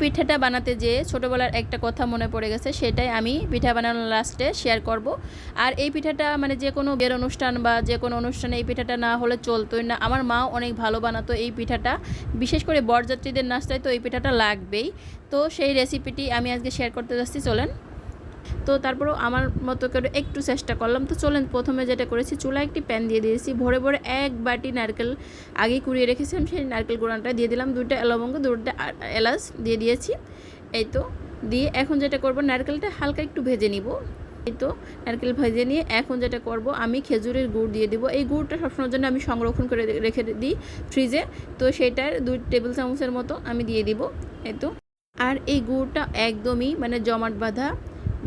পিঠাটা বানাতে যে ছোটোবেলার একটা কথা মনে পড়ে গেছে, সেটাই আমি পিঠা বানানোর লাস্টে শেয়ার করব। আর এই পিঠাটা মানে যে কোনো বের অনুষ্ঠান বা যে কোনো অনুষ্ঠানে এই পিঠাটা না হলে চলতোই না। আমার মাও অনেক ভালো বানাতো এই পিঠাটা। বিশেষ করে বরযাত্রীদের নাস্তায় তো এই পিঠাটা লাগবেই। তো সেই রেসিপিটি আমি আজকে শেয়ার করতে যাচ্ছি, চলেন। তো তারপরেও আমার মতো করে একটু চেষ্টা করলাম। তো চলেন, প্রথমে যেটা করেছি চুলা একটি প্যান দিয়ে দিয়েছি। ভরে ভরে এক বাটি নারকেল আগে কুড়িয়ে রেখেছিলাম সেই নারকেল গুঁড়াটা দিয়ে দিলাম। দুটো লবঙ্গ দুটো এলাচ দিয়ে দিয়েছি। এই তো, দিয়ে এখন যেটা করব, নারকেলটা হালকা একটু ভেজে নিব। এই তো, নারকেল ভেজে নিয়ে এখন যেটা করব, আমি খেজুরের গুড় দিয়ে দিব। এই গুড়টা সবসময়ের জন্য আমি সংরক্ষণ করে রেখে দিই ফ্রিজে। তো সেটার দুই টেবিল চামচের মতো আমি দিয়ে দিব। এই তো, আর এই গুড়টা একদমই মানে জমাট বাঁধা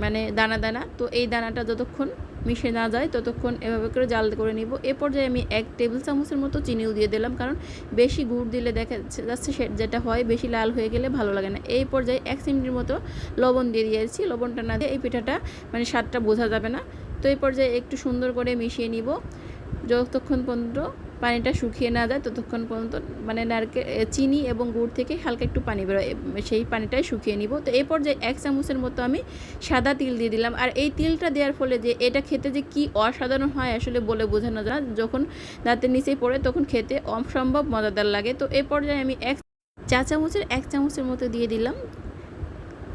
মানে দানা দানা। তো এই দানাটা যতক্ষণ মিশে না যায়, ততক্ষণ এভাবে করে জাল করে নিব। এ পর্যায়ে আমি এক টেবিল চামচের মতো চিনিও দিয়ে দিলাম, কারণ বেশি গুড় দিলে দেখা যাচ্ছে যেটা হয় বেশি লাল হয়ে গেলে ভালো লাগে না। এই পর্যায়ে এক চিমটির মতো লবণ দিয়ে দিয়েছি। লবণটা না দিয়ে এই পিঠাটা মানে স্বাদটা বোঝা যাবে না। তো এই পর্যায়ে একটু সুন্দর করে মিশিয়ে নিব। যতক্ষণ পর্যন্ত পানিটা শুকিয়ে না যায়, ততক্ষণ পর্যন্ত মানে নারকেল চিনি এবং গুড় থেকে হালকা একটু পানি বেরোয় সেই পানিটাই শুকিয়ে নিব। তো এই পর্যায়ে এক চামচের মতো আমি সাদা তিল দিয়ে দিলাম। আর এই তিলটা দেওয়ার ফলে যে এটা খেতে যে কি অসাধারণ হয় আসলে বলে বোঝানো যায় যখন দাঁতের নিচেই পড়ে তখন খেতে অসম্ভব মজাদার লাগে। তো এই পর্যায়ে আমি এক চা চামচের এক চামচের মতো দিয়ে দিলাম।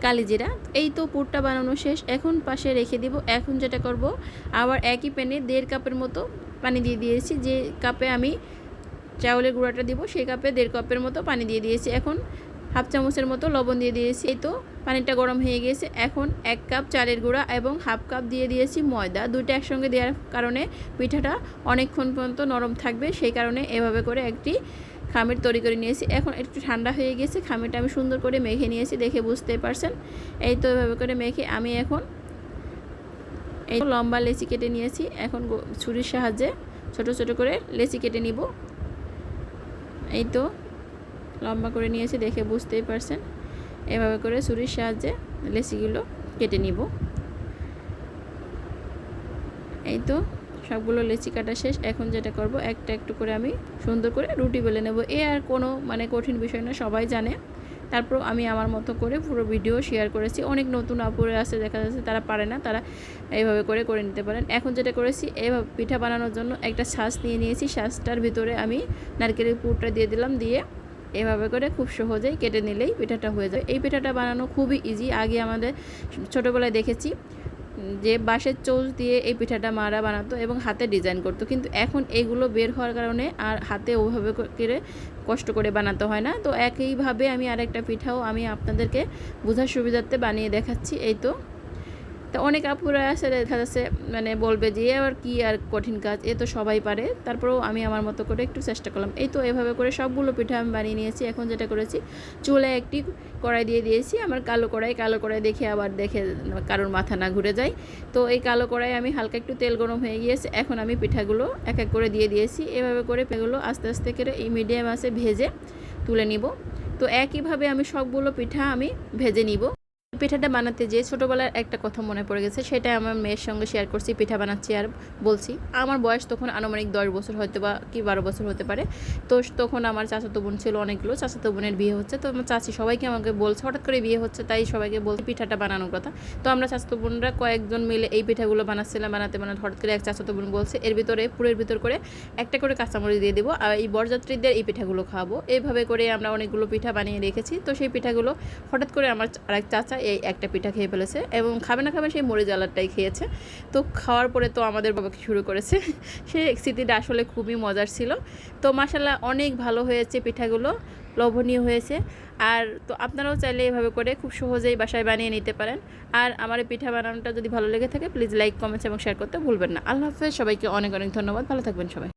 কালিজিরা। এই তো পুরটা বানানো শেষ। এখন পাশে রেখে দিব। এখন যেটা করব, আবার একই প্যানে দেড় কাপের মতো পানি দিয়ে দিয়েছি। যে কাপে আমি চাউলের গুঁড়াটা দিব, সেই কাপে দেড় কাপের মতো পানি দিয়ে দিয়েছি। এখন হাফ চামচের মতো লবণ দিয়ে দিয়েছি। এই তো পানিটা গরম হয়ে গিয়েছে এখন এক কাপ চালের গুঁড়া এবং হাফ কাপ দিয়ে দিয়েছি ময়দা। দুইটা একসঙ্গে দেওয়ার কারণে পিঠাটা অনেকক্ষণ পর্যন্ত নরম থাকবে। সেই কারণে এভাবে করে একটি খামির তৈরি করে নিয়েছি। এখন একটু ঠান্ডা হয়ে গেছে, খামিরটা আমি সুন্দর করে মেখে নিয়েছি, দেখে বুঝতেই পারছেন। এই তো এভাবে করে মেখে আমি এখন এই লম্বা লেচি কেটে নিয়েছি। এখন ছুরির সাহায্যে ছোট ছোট করে লেচি কেটে নিব। এই তো লম্বা করে নিয়েছি, দেখে বুঝতেই পারছেন। এভাবে করে ছুরির সাহায্যে লেচিগুলো কেটে নিব। এই তো সবগুলো লেচি কাটা শেষ। এখন যেটা করব, একটা একটু করে আমি সুন্দর করে রুটি বেলে নেব। এ আর কোনো মানে কঠিন বিষয় না সবাই জানে। তারপর আমি আমার মতো করে পুরো ভিডিও শেয়ার করেছি। অনেক নতুন আপুরে আছে, দেখা যাচ্ছে তারা পারে না, তারা এইভাবে করে করে নিতে পারেন। এখন যেটা করেছি এইভাবে পিঠা বানানোর জন্য একটা শ্বাস নিয়ে নিয়েছি। শ্বাসটার ভিতরে আমি নারকেলের পুরটা দিয়ে দিলাম, দিয়ে এভাবে করে খুব সহজেই কেটে নিলেই পিঠাটা হয়ে যায় এই পিঠাটা বানানো খুবই ইজি আগে আমাদের ছোটোবেলায় দেখেছি যে বাঁশের চৌচ দিয়ে এই পিঠাটা মারা বানাতো এবং হাতে ডিজাইন করতো। কিন্তু এখন এইগুলো বের হওয়ার কারণে আর হাতে ওভাবে করে কষ্ট করে বানাতে হয় না। তো একইভাবে আমি আরেকটা পিঠাও আমি আপনাদেরকে বোঝার সুবিধার্থে বানিয়ে দেখাচ্ছি। এই তো। তো অনেক আপুরা আছে দেখা যাচ্ছে মানে বলবে যে আবার কি আর কঠিন কাজ? এ তো সবাই পারে। তারপরেও আমি আমার মতো করে একটু চেষ্টা করলাম। এই তো এভাবে করে সবগুলো পিঠা আমি বানিয়ে নিয়েছি। এখন যেটা করেছি, চুলে একটি কড়াই দিয়ে দিয়েছি। আমার কালো কড়াই কালো কড়াই দেখে আবার দেখে কারোর মাথা না ঘুরে যায়। তো এই কালো কড়াই আমি হালকা একটু তেল গরম হয়ে গিয়েছে। এখন আমি পিঠাগুলো এক এক করে দিয়ে দিয়েছি। এভাবে করে পেগুলো আস্তে আস্তে করে এই মিডিয়াম আছে ভেজে তুলে নিব। তো একইভাবে আমি সবগুলো পিঠা আমি ভেজে নিব। পিঠাটা বানাতে যে ছোটোবেলার একটা কথা মনে পড়ে গেছে, সেটা আমার মেয়ের সঙ্গে শেয়ার করছি, পিঠা বানাচ্ছি আর বলছি। আমার বয়স তখন আনুমানিক দশ বছর হয়তো বা কি বারো বছর হতে পারে। তো তখন আমার চাচাতো বোন ছিল অনেকগুলো, চাচাতো বোনের বিয়ে হচ্ছে। তো আমার চাচি সবাইকে আমাকে বলছে, হঠাৎ করে বিয়ে হচ্ছে, তাই সবাইকে বলছে পিঠাটা বানানোর কথা। তো আমরা চাচাতো বোনরা কয়েকজন মিলে এই পিঠাগুলো বানাচ্ছিলাম, বানাতে বানাতে হঠাৎ করে এক চাচাতো বোন বলছে, এর ভিতরে, পুরের ভিতর করে একটা করে কাঁচামরিচ দিয়ে দেবো আর এই বরযাত্রীদের এই পিঠাগুলো খাওয়াবো। এইভাবে করে আমরা অনেকগুলো পিঠা বানিয়ে রেখেছি। তো সেই পিঠাগুলো হঠাৎ করে আমার আরেক চাচা এই একটা পিঠা খেয়ে ফেলেছে এবং খাবে না খাবে সেই মরিচ আলারটাই খেয়েছে। তো খাওয়ার পরে তো আমাদের বাবাকে শুরু করেছে। সেই স্মৃতিটা আসলে খুবই মজার ছিল। তো মাসাল্লাহ অনেক ভালো হয়েছে পিঠাগুলো, লোভনীয় হয়েছে। আর তো আপনারাও চাইলে এভাবে করে খুব সহজেই বাসায় বানিয়ে নিতে পারেন। আর আমার পিঠা বানানোটা যদি ভালো লেগে থাকে প্লিজ লাইক কমেন্টস এবং শেয়ার করতে ভুলবেন না। আল্লাহ হাফেজ, সবাইকে অনেক অনেক ধন্যবাদ। ভালো থাকবেন সবাই।